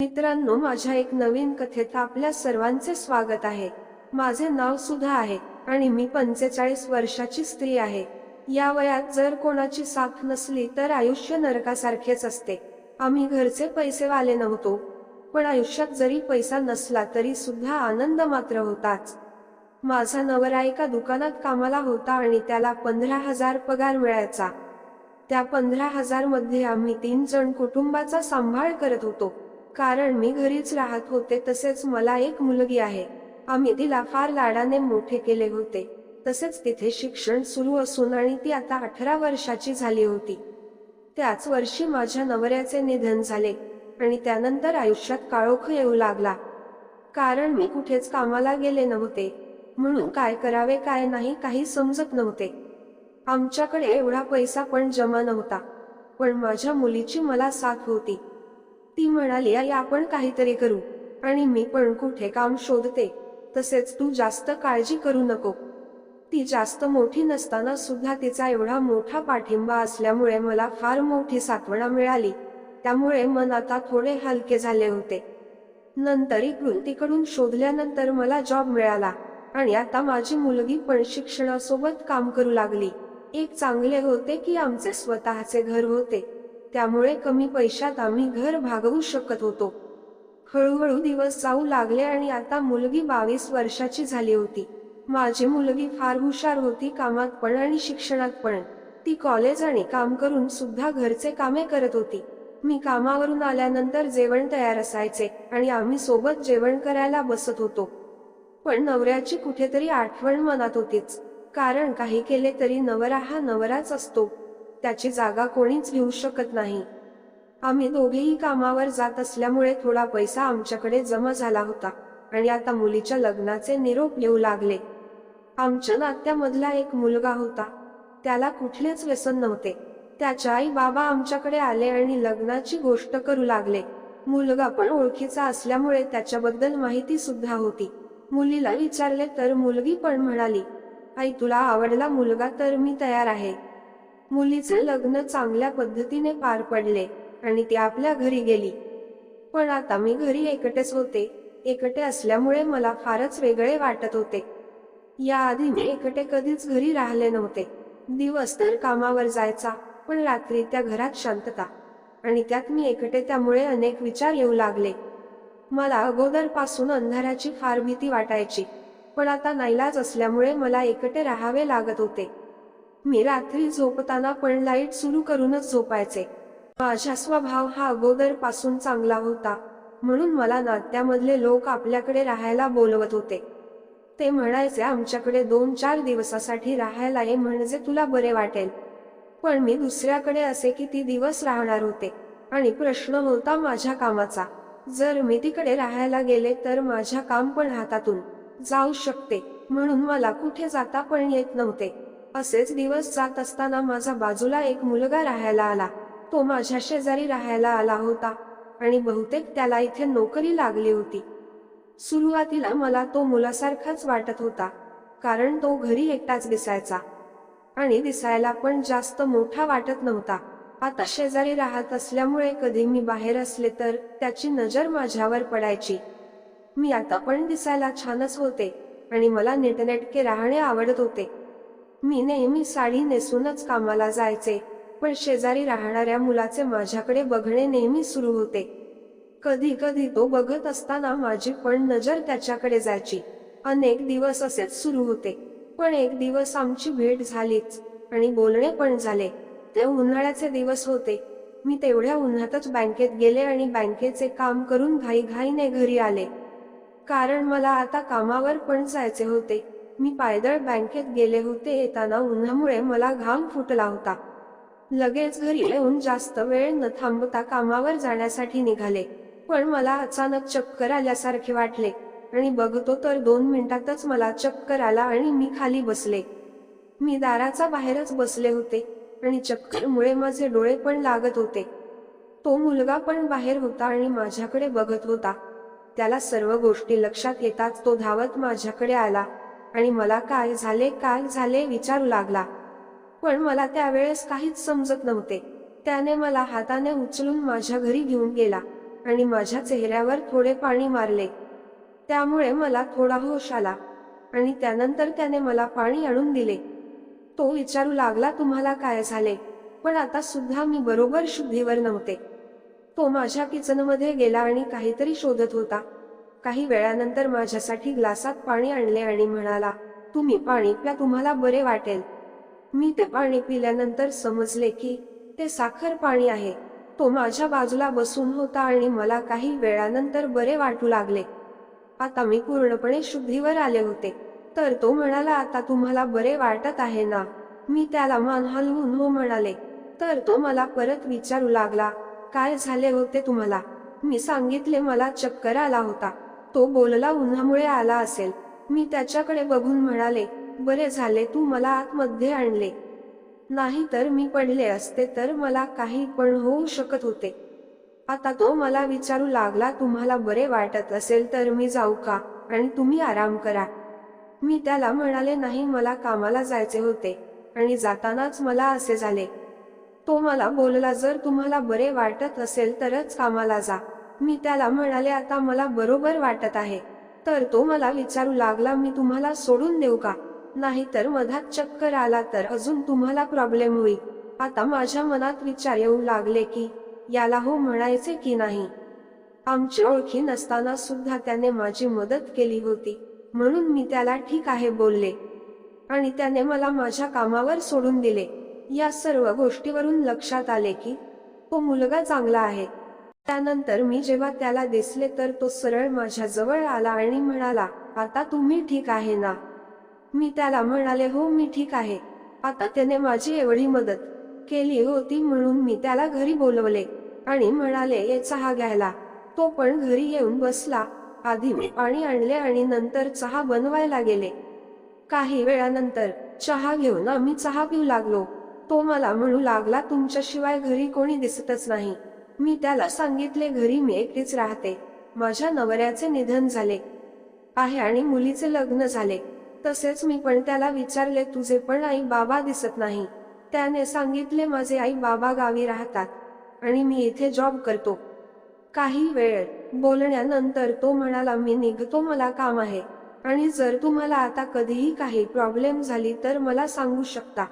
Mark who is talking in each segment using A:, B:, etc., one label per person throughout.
A: मित्रांनो माझ्या एक नवीन कथेत आपल्या सर्वांचे स्वागत आहे. माझे नाव सुधा आहे आणि मी पंचेचाळीस वर्षाची स्त्री आहे. या वयात जर कोणाची साथ नसली तर आयुष्य नरकासारखेच असते. आम्ही घरचे पैसे वाले नव्हतो. पण आयुष्यात जरी पैसा नसला तरी सुद्धा आनंद मात्र होताच. माझा नवरा एका दुकानात कामाला होता आणि त्याला पंधरा हजार पगार मिळायचा. त्या पंधरा हजारमध्ये आम्ही तीन जण कुटुंबाचा सांभाळ करत होतो. कारण मी घरीच राहत होते तसेच मला एक मुलगी आहे. आम्ही तिला फार लाडाने मोठे केले होते. तसेच तिथे शिक्षण सुरू असून आणि ती आता अठरा वर्षाची झाली होती. त्याच वर्षी माझ्या नवऱ्याचे निधन झाले आणि त्यानंतर आयुष्यात काळोख येऊ लागला. कारण मी कुठेच कामाला गेले नव्हते. म्हणून काय करावे काय नाही काही समजत नव्हते. आमच्याकडे एवढा पैसा पण जमा नव्हता. पण माझ्या मुलीची मला साथ होती. ती म्हणाली आई आपण काहीतरी करू. आणि मी पण कुठे काम शोधते. तसेच तू जास्त काळजी करू नको. ती जास्त मोठी नसताना सुद्धा तिचा एवढा मोठा पाठिंबा असल्यामुळे मला फार मोठी सात्वना मिळाली. त्यामुळे मन आता थोडे हलके झाले होते. नंतर इकडून तिकडून शोधल्यानंतर मला जॉब मिळाला. आणि आता माझी मुलगी पण शिक्षणासोबत काम करू लागली. एक चांगले होते की आमचे स्वतःचे घर होते. त्यामुळे कमी पैशात आम्ही घर भागवू शकत होतो. हळूहळू दिवस जाऊ लागले आणि आता मुलगी बावीस वर्षाची झाली होती. माझी मुलगी फार हुशार होती कामात पण आणि शिक्षणात पण. ती कॉलेज आणि काम करून सुद्धा घरचे कामे करत होती. मी कामावरून आल्यानंतर जेवण तयार असायचे आणि आम्ही सोबत जेवण करायला बसत होतो. पण नवऱ्याची कुठेतरी आठवण मनात होतीच. कारण काही केले तरी नवरा हा नवराच असतो. त्याची जागा कोणीच घेऊ शकत नाही. आम्ही दोघेही कामावर जात असल्यामुळे थोडा पैसा आमच्याकडे जमा झाला होता आणि आता मुलीच्या लग्नाचे निरोप येऊ लागले. आमच्या नात्यामधला एक मुलगा होता. त्याला कुठलेच व्यसन नव्हते. त्याच्या आई बाबा आमच्याकडे आले आणि लग्नाची गोष्ट करू लागले. मुलगा पण ओळखीचा असल्यामुळे त्याच्याबद्दल माहिती सुद्धा होती. मुलीला विचारले तर मुलगी पण म्हणाली आई तुला आवडला मुलगा तर मी तयार आहे. मुलीचे लग्न चांगल्या पद्धतीने पार पडले आणि ती आपल्या घरी गेली. पण आता मी घरी एकटेच होते. एकटे असल्यामुळे मला फारच वेगळे वाटत होते. याआधी मी एकटे कधीच घरी राहिले नव्हते. दिवस तर कामावर जायचा पण रात्री त्या घरात शांतता आणि त्यात मी एकटे त्यामुळे अनेक विचार येऊ लागले. मला अगोदरपासून अंधाराची फार भीती वाटायची पण आता नाईलाज असल्यामुळे मला एकटे राहावे लागत होते. मी रात्री झोपताना पण लाइट सुरू करूनच झोपायचे. माझा स्वभाव हा अगोदरपासून चांगला होता म्हणून मला नात्यामधले लोक आपल्याकडे राहायला बोलवत होते. ते म्हणायचे आमच्याकडे दोन चार दिवसासाठी राहायला ये म्हणजे तुला बरे वाटेल. पण मी दुसऱ्याकडे असे किती दिवस राहणार होते? आणि प्रश्न होता माझ्या कामाचा. जर मी तिकडे राहायला गेले तर माझ्या काम पण हातातून जाऊ शकते म्हणून मला कुठे जाता पण येत नव्हते. असेच दिवस जात असताना माझा बाजूला एक मुलगा राहायला आला. तो माझ्या शेजारी राहायला आला होता आणि बहुतेक त्याला इथे नोकरी लागली होती. सुरुवातीला मला तो मुलासारखाच वाटत होता कारण तो घरी एकटाच दिसायचा. आणि दिसायला पण जास्त मोठा वाटत नव्हता. आता शेजारी राहत असल्यामुळे कधी मी बाहेर असले तर त्याची नजर माझ्यावर पडायची. मी आता पण दिसायला छानच होते आणि मला नेटनेटके राहणे आवडत होते. मी नेहमी साडी नेसूनच कामाला जायचे पण शेजारी राहणाऱ्या मुलाचे माझ्याकडे बघणे नेहमी सुरू होते. कधी कधी तो बघत असताना माझी पण नजर त्याच्याकडे जायची. अनेक दिवस असेच सुरू होते. पण एक दिवस आमची भेट झालीच आणि बोलणे पण झाले. ते उन्हाळ्याचे दिवस होते. मी तेवढ्या उन्हातच बँकेत गेले आणि बँकेचे काम करून घाईघाईने घरी आले. कारण मला आता कामावर पण जायचे होते. मी पायदळ बँकेत गेले होते येताना उन्हामुळे मला घाम फुटला होता. लगेच घरी येऊन जास्त वेळ न थांबता कामावर जाण्यासाठी निघाले. पण मला अचानक चक्कर आल्यासारखे वाटले. आणि बघतो तर दोन मिनिटातच मला चक्कर आला आणि मी खाली बसले. मी दाराचा बाहेरच बसले होते आणि चक्करमुळे माझे डोळे पण लागत होते. तो मुलगा पण बाहेर होता आणि माझ्याकडे बघत होता. त्याला सर्व गोष्टी लक्षात येताच तो धावत माझ्याकडे आला. आणि मला काय झाले काय झाले विचारू लागला. पण मला त्यावेळेस काहीच समजत नव्हते. त्याने मला हाताने उचलून माझ्या घरी घेऊन गेला आणि माझ्या चेहऱ्यावर थोडे पाणी मारले. त्यामुळे मला थोडा होश आला आणि त्यानंतर त्याने मला पाणी आणून दिले. तो विचारू लागला तुम्हाला काय झाले? पण आता सुद्धा मी बरोबर शुद्धीवर नव्हते. तो माझ्या किचनमध्ये गेला आणि काहीतरी शोधत होता. काही वेळानंतर माझ्यासाठी ग्लासात पाणी आणले आणि म्हणाला तुम्ही पाणी प्या तुम्हाला बरे वाटेल. मी ते पाणी पिल्यानंतर समजले की ते साखर पाणी आहे. तो माझ्या बाजूला बसून होता आणि मला काही वेळानंतर बरे वाटू लागले. आता मी पूर्णपणे शुद्धीवर आले होते. तर तो म्हणाला आता तुम्हाला बरे वाटत आहे ना? मी त्याला मान हलवून हो म्हणाले. तर तो मला परत विचारू लागला काय झाले होते तुम्हाला? मी सांगितले मला चक्कर आला होता. तो बोलला उन्हामुळे आला असेल. मी त्याच्याकडे बघून म्हणाले बरे झाले तू मला आतमध्ये आणले. नाही तर मी पडले असते तर मला काही पण होऊ शकत होते. आता तो मला विचारू लागला तुम्हाला बरे वाटत असेल तर मी जाऊ का? आणि तुम्ही आराम करा. मी त्याला म्हणाले नाही मला कामाला जायचे होते. आणि जातानाच मला असे झाले. तो मला बोलला जर तुम्हाला बरे वाटत असेल तरच कामाला जा. मी त्याला म्हणाले आता मला बरोबर वाटत आहे. तर तो मला विचारू लागला मी तुम्हाला सोडून देऊ का? नाहीतर मधात चक्कर आला तर अजून तुम्हाला प्रॉब्लेम होईल. आता माझ्या मनात विचार येऊ लागले की याला हो म्हणायचे की नाही? आमची ओळखी नसताना सुद्धा त्याने माझी मदत केली होती. म्हणून मी त्याला ठीक आहे बोलले. आणि त्याने मला माझ्या कामावर सोडून दिले. या सर्व गोष्टीवरून लक्षात आले की तो मुलगा चांगला आहे. त्यानंतर मी जेव्हा त्याला दिसले तर तो सरळ माझ्या जवळ आला आणि म्हणाला आता तुम्ही ठीक आहे ना? मी त्याला म्हणाले हो मी ठीक आहे. आता त्याने माझी एवढी मदत केली होती म्हणून मी त्याला घरी बोलवले आणि म्हणाले ये चहा घ्यायला. तो पण घरी येऊन बसला. आधी मी पाणी आणले आणि नंतर चहा बनवायला गेले. काही वेळानंतर चहा घेऊन आम्ही चहा पिऊ लागलो. तो मला म्हणू लागला तुमच्याशिवाय घरी कोणी दिसतच नाही. मी त्याला सांगितले घरी मी एकटीच राहते. माझ्या नवऱ्याचे निधन झाले. आहे आणि मुलीचे लग्न झाले. तसेच मी पण त्याला विचारले तुझे पण आई बाबा दिसत नाही त्याने सांगितले माझे आई बाबा गावी राहतात आणि मी इथे जॉब करतो. काही वेळ बोलण्यानंतर तो म्हणाला मी निघतो मला काम आहे. आणि जर तुम्हाला आता कधीही काही प्रॉब्लेम झाली तर मला सांगू शकता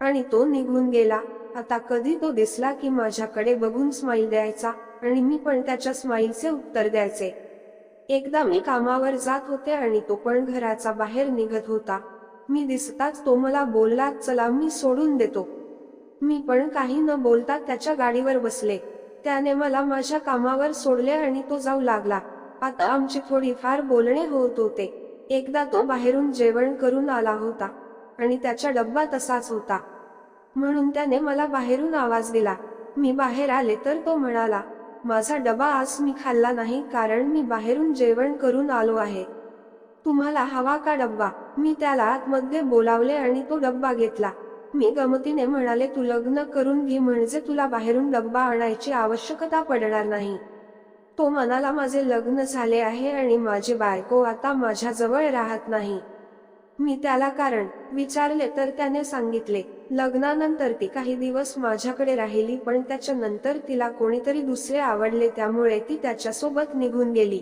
A: आणि तो निघून गेला. आता कधी तो दिसला की माझ्याकडे बघून स्माईल द्यायचा आणि मी पण त्याच्या स्माईलचे उत्तर द्यायचे. एकदा मी कामावर जात होते आणि तो पण घराचा बाहेर निघत होता. मी दिसताच तो मला बोलला चला मी सोडून देतो. मी पण काही न बोलता त्याच्या गाडीवर बसले. त्याने मला माझ्या कामावर सोडले आणि तो जाऊ लागला. आता आमची थोडीफार बोलणे होत होते. एकदा तो बाहेरून जेवण करून आला होता आणि त्याचा डब्बा तसाच होता. म्हणून त्याने मला बाहेरून आवाज दिला. मी बाहेर आले तर तो म्हणाला माझा डबा आज मी खाल्ला नाही कारण मी बाहेरून जेवण करून आलो आहे. तुम्हाला हवा का डब्बा? मी त्याला आतमध्ये बोलावले आणि तो डब्बा घेतला. मी गमतीने म्हणाले तू लग्न करून घे म्हणजे तुला बाहेरून डब्बा आणायची आवश्यकता पडणार नाही. तो म्हणाला माझे लग्न झाले आहे आणि माझी बायको आता माझ्याजवळ राहत नाही. मी त्याला कारण विचारले तर त्याने सांगितले लग्नानंतर ती काही दिवस माझ्याकडे राहिली पण त्याच्यानंतर तिला कोणीतरी दुसरे आवडले त्यामुळे ती त्याच्यासोबत निघून गेली.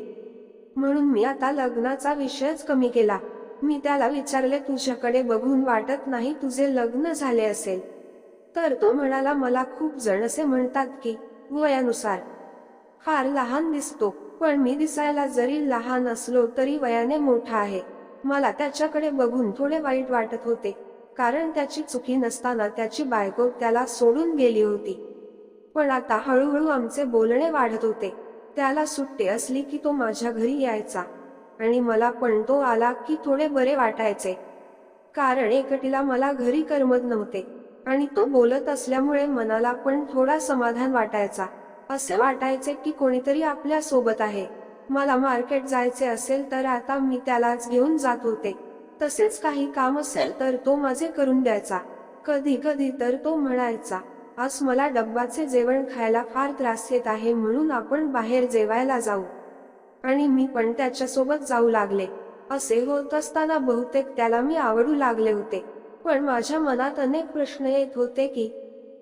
A: म्हणून मी आता लग्नाचा विषयच कमी केला. मी त्याला विचारले तुझ्याकडे बघून वाटत नाही तुझे लग्न झाले असेल? तर तो म्हणाला मला खूप जण असे म्हणतात की वयानुसार फार लहान दिसतो. पण मी दिसायला जरी लहान असलो तरी वयाने मोठा आहे. मला त्याच्याकडे बघून थोडे वाईट वाटत होते कारण त्याची चुकी नसताना त्याची बायको त्याला सोडून गेली होती. पण आता हळूहळू आमचे बोलणे वाढत होते. त्याला सुट्टी असली की तो माझ्या घरी यायचा. आणि मला पण तो आला की थोडे बरे वाटायचे. कारण एकटीला मला घरी करमत नव्हते. आणि तो बोलत असल्यामुळे मनाला पण थोडा समाधान वाटायचा. असे वाटायचे की कोणीतरी आपल्यासोबत आहे. मला मार्केट जायचे असेल तर आता मी त्यालाच घेऊन जात होते. तसेच काही काम असेल तर तो माझे करून द्यायचा. कधी कधी तर तो म्हणायचा आज मला डब्बाचे जेवण खायला फार त्रास येत आहे म्हणून आपण बाहेर जेवायला जाऊ. आणि मी पण त्याच्यासोबत जाऊ लागले. असे होत असताना बहुतेक त्याला मी आवडू लागले होते. पण माझ्या मनात अनेक प्रश्न येत होते की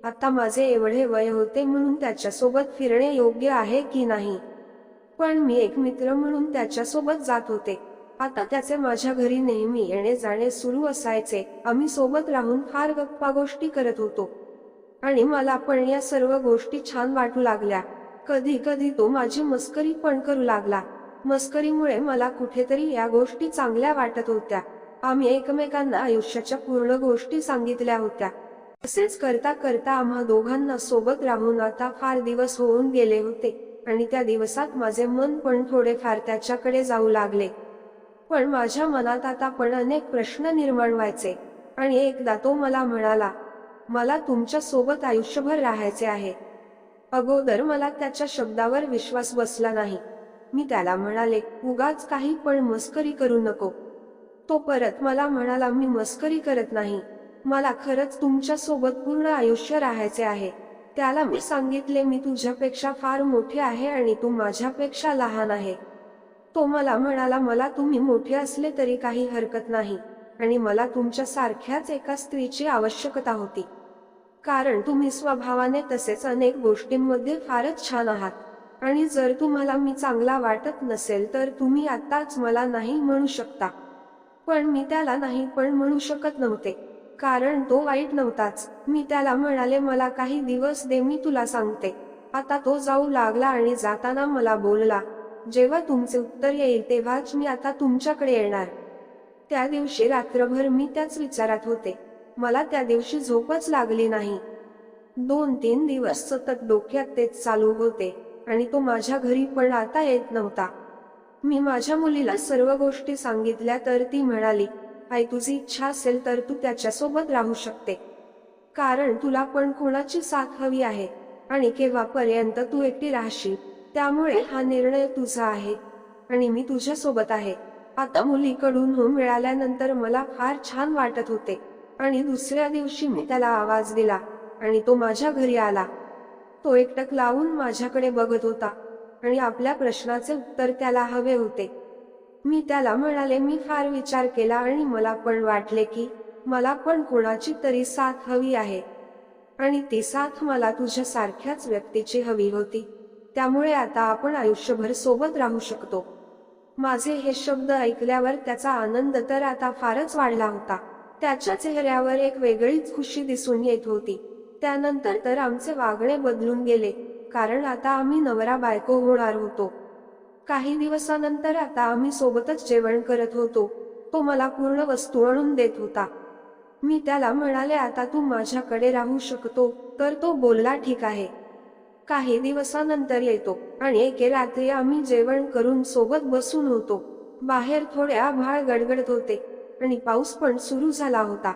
A: आता माझे एवढे वय होते म्हणून त्याच्यासोबत फिरणे योग्य आहे की नाही? पण मी एक मित्र म्हणून त्याच्यासोबत जात होते. आता त्याचे माझ्या घरी नेहमी येणे जाणे सुरू असायचे. आम्ही सोबत राहून फार गप्पा गोष्टी करत होतो. आणि मला पण या सर्व गोष्टी छान वाटू लागल्या. कधी कधी तो माझी मस्करी पण करू लागला. मस्करीमुळे मला कुठेतरी या गोष्टी चांगल्या वाटत होत्या. आम्ही एकमेकांना आयुष्याच्या पूर्ण गोष्टी सांगितल्या होत्या. असेच करता करता आम्हा दोघांना सोबत राहून आता फार दिवस होऊन गेले होते. आणि त्या दिवसात माझे मन पण थोडेफार त्याच्याकडे जाऊ लागले. पण माझ्या मनात आता पण अनेक प्रश्न निर्माण व्हायचे. आणि एकदा तो मला म्हणाला मला तुमच्यासोबत आयुष्यभर राहायचे आहे. अगोदर मला त्याच्या शब्दावर विश्वास बसला नाही. मी त्याला म्हणाले उगाच काही पण मस्करी करू नको. तो परत मला म्हणाला मी मस्करी करत नाही. मला खरंच तुमच्यासोबत पूर्ण आयुष्य राहायचे आहे. त्याला मी सांगितले मी तुझ्यापेक्षा फार मोठे आहे आणि तू माझ्यापेक्षा लहान आहे. तो मला म्हणाला मला तुम्ही मोठे असले तरी काही हरकत नाही आणि मला तुमच्या सारख्याच एका स्त्रीची आवश्यकता होती. कारण तुम्ही स्वभावाने तसेच अनेक गोष्टींमध्ये फारच छान आहात आणि जर तुम्हाला मी चांगला वाटत नसेल तर तुम्ही आत्ताच मला नाही म्हणू शकता. पण मी त्याला नाही पण म्हणू शकत नव्हते. कारण तो वाईट नव्हताच. मी त्याला म्हणाले मला काही दिवस दे मी तुला सांगते. आता तो जाऊ लागला आणि जाताना मला बोलला जेव्हा तुमचे उत्तर येईल तेव्हाच मी आता तुमच्याकडे येणार. त्या दिवशी रात्रभर मी त्याच विचारात होते. मला त्या दिवशी झोपच लागली नाही. दोन तीन दिवस सतत डोक्यात तेच चालू होते आणि तो माझ्या घरी पण आता येत नव्हता. मी माझ्या मुलीला सर्व गोष्टी सांगितल्या तर ती म्हणाली आई तुझी इच्छा असेल तर तू त्याच्यासोबत राहू शकते. कारण तुला पण कोणाची साथ हवी आहे. आणि केव्हापर्यंत तू एकटी राहशील त्यामुळे हा निर्णय तुझा आहे. आणि मी तुझ्यासोबत आहे. आता मुलीकडून हो मिळाल्यानंतर मला फार छान वाटत होते. आणि दुसऱ्या दिवशी मी त्याला आवाज दिला. आणि तो माझ्या घरी आला. तो एकटक लावून माझ्याकडे बघत होता. आणि आपल्या प्रश्नाचे उत्तर त्याला हवे होते. मी त्याला म्हणाले मी फार विचार केला आणि मला पण वाटले की मला पण कोणाची तरी साथ हवी आहे. आणि ती साथ मला तुझ्या सारख्याच व्यक्तीची हवी होती. त्यामुळे आता आपण आयुष्यभर सोबत राहू शकतो. माझे हे शब्द ऐकल्यावर त्याचा आनंद तर आता फारच वाढला होता. त्याच्या चेहऱ्यावर एक वेगळीच खुशी दिसून येत होती. त्यानंतर तर आमचे वागणे बदलून गेले कारण आता आम्ही नवरा बायको होणार होतो. काही दिवसानंतर आता आम्ही सोबतच जेवण करत होतो. तो मला पूर्ण वस्तू आणून देत होता. मी त्याला म्हणाले आता तू माझ्याकडे राहू शकतो. तर तो बोलला ठीक आहे. काही दिवसानंतर येतो आणि एके रात्री आम्ही जेवण करून सोबत बसून होतो. बाहेर थोड्या आभाळ गडगडत होते आणि पाऊस पण सुरू झाला होता.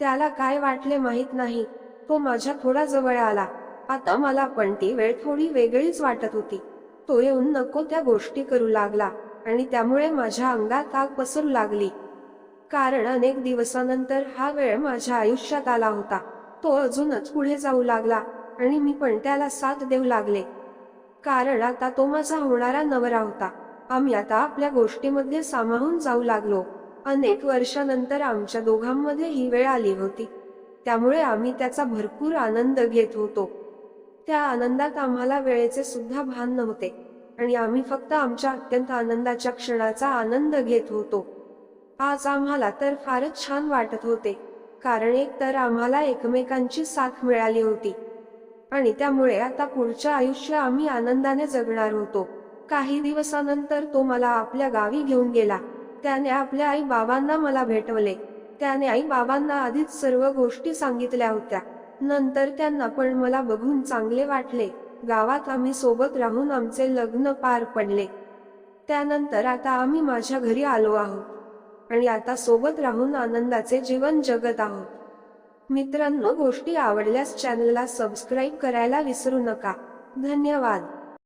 A: त्याला काय वाटले माहीत नाही. तो माझ्या थोडा जवळ आला. आता मला पण ती वेळ थोडी वेगळीच वाटत होती. तो येऊन नको त्या गोष्टी करू लागला आणि त्यामुळे माझ्या अंगात आग पसरू लागली. कारण अनेक दिवसानंतर हा वेळ माझ्या आयुष्यात आला होता. तो अजूनच पुढे जाऊ लागला आणि मी पण त्याला साथ देऊ लागले. कारण आता तो माझा होणारा नवरा होता. आम्ही आता आपल्या गोष्टीमध्ये सामावून जाऊ लागलो. अनेक वर्षानंतर आमच्या दोघांमध्ये ही वेळ आली होती. त्यामुळे आम्ही त्याचा भरपूर आनंद घेत होतो. त्या आनंदात आम्हाला वेळेचे सुद्धा भान नव्हते. आणि आम्ही फक्त आमच्या अत्यंत आनंदाच्या क्षणाचा आनंद घेत होतो. आज आम्हाला तर फारच छान वाटत होते. कारण एक तर आम्हाला एकमेकांची साथ मिळाली होती. आणि त्यामुळे आता पुढच्या आयुष्य आम्ही आनंदाने जगणार होतो. काही दिवसानंतर तो मला आपल्या गावी घेऊन गेला. त्याने आपल्या आई बाबांना मला भेटवले. त्याने आई बाबांना आधीच सर्व गोष्टी सांगितल्या होत्या. नंतर त्यांना पण मला बघून चांगले वाटले. गावात आम्ही सोबत राहून आमचे लग्न पार पडले. त्यानंतर आता आम्ही माझ्या घरी आलो आहोत. आणि आता सोबत राहून आनंदाचे जीवन जगत आहोत. मित्रांनो गोष्टी आवडल्यास चॅनलला सबस्क्राईब करायला विसरू नका. धन्यवाद.